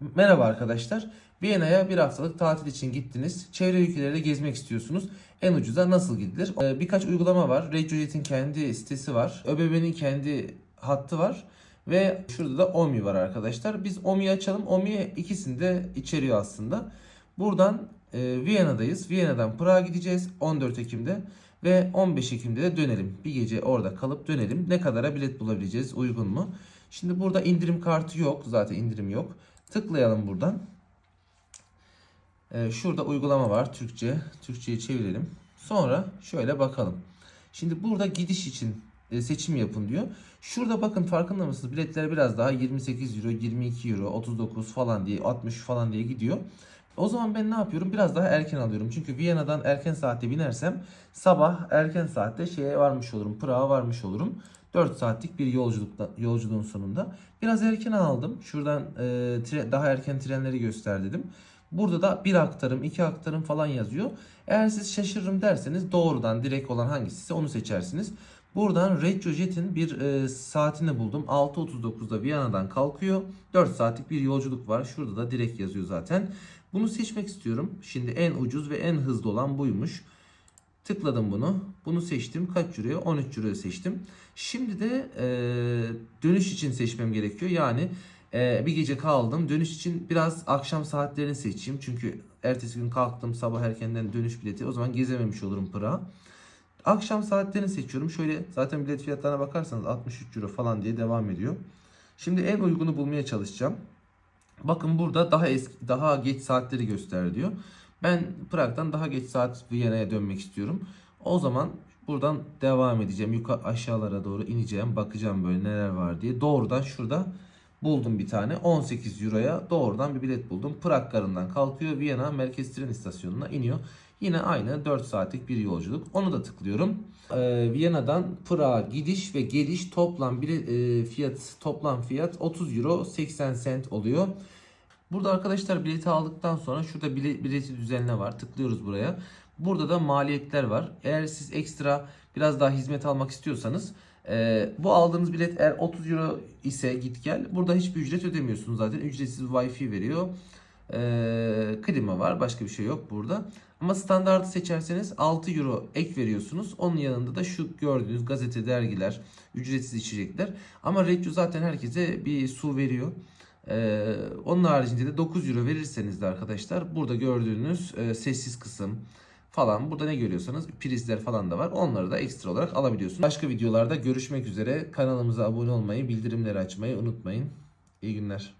Merhaba arkadaşlar. Viyana'ya bir haftalık tatil için gittiniz. Çevre ülkelerde gezmek istiyorsunuz. En ucuza nasıl gidilir? Ee, Birkaç uygulama var. RegioJet'in kendi sitesi var. ÖBB'nin kendi hattı var. Ve şurada da OMI var arkadaşlar. Biz OMI'yi açalım. OMI ikisini de içeriyor aslında. Buradan e, Viyana'dayız. Viyana'dan Prag'a gideceğiz 14 Ekim'de. Ve 15 Ekim'de de dönelim. Bir gece orada kalıp dönelim. Ne kadara bilet bulabileceğiz? Uygun mu? Şimdi burada indirim kartı yok. Zaten indirim yok. Tıklayalım buradan. Ee, şurada uygulama var Türkçe. Türkçe'yi çevirelim. Sonra şöyle bakalım. Şimdi burada gidiş için e, seçim yapın diyor. Şurada bakın farkında mısınız? Biletler biraz daha 28 euro, 22 euro, 39 falan diye, 60 falan diye gidiyor. O zaman ben ne yapıyorum? Biraz daha erken alıyorum. Çünkü Viyana'dan erken saatte binersem sabah erken saatte şeye varmış olurum. Prag'a varmış olurum. 4 saatlik bir yolculukta, yolculuğun sonunda. Biraz erken aldım. Şuradan e, tre- daha erken trenleri göster dedim. Burada da bir aktarım, iki aktarım falan yazıyor. Eğer siz şaşırırım derseniz doğrudan direkt olan hangisi onu seçersiniz. Buradan RegioJet'in bir e, saatini buldum. 6.39'da Viyana'dan kalkıyor. 4 saatlik bir yolculuk var. Şurada da direkt yazıyor zaten. Bunu seçmek istiyorum. Şimdi en ucuz ve en hızlı olan buymuş. Tıkladım bunu. Bunu seçtim. Kaç euroya? 13 euroya seçtim. Şimdi de e, dönüş için seçmem gerekiyor. Yani e, bir gece kaldım. Dönüş için biraz akşam saatlerini seçeyim. Çünkü ertesi gün kalktım sabah erkenden dönüş bileti. O zaman gezememiş olurum Pırağı. Akşam saatlerini seçiyorum. Şöyle zaten bilet fiyatlarına bakarsanız 63 euro falan diye devam ediyor. Şimdi en uygunu bulmaya çalışacağım. Bakın burada daha eski, daha geç saatleri göster diyor. Ben Prag'dan daha geç saat Viyana'ya dönmek istiyorum. O zaman buradan devam edeceğim. Yukarı aşağılara doğru ineceğim. Bakacağım böyle neler var diye. Doğrudan şurada buldum bir tane. 18 euroya doğrudan bir bilet buldum. Prag garından kalkıyor. Viyana merkez tren istasyonuna iniyor. Yine aynı 4 saatlik bir yolculuk. Onu da tıklıyorum. Ee, Viyana'dan Prag'a gidiş ve geliş toplam bilet, e, fiyat toplam fiyat 30 euro 80 cent oluyor. Burada arkadaşlar bileti aldıktan sonra şurada bile, bileti düzenle var. Tıklıyoruz buraya. Burada da maliyetler var. Eğer siz ekstra biraz daha hizmet almak istiyorsanız e, bu aldığınız bilet eğer 30 euro ise git gel. Burada hiçbir ücret ödemiyorsunuz zaten. Ücretsiz wifi veriyor. E, klima var. Başka bir şey yok burada. Ama standartı seçerseniz 6 euro ek veriyorsunuz. Onun yanında da şu gördüğünüz gazete, dergiler, ücretsiz içecekler. Ama Regio zaten herkese bir su veriyor. Ee, onun haricinde de 9 euro verirseniz de arkadaşlar burada gördüğünüz e, sessiz kısım falan burada ne görüyorsanız prizler falan da var. Onları da ekstra olarak alabiliyorsunuz. Başka videolarda görüşmek üzere. Kanalımıza abone olmayı, bildirimleri açmayı unutmayın. İyi günler.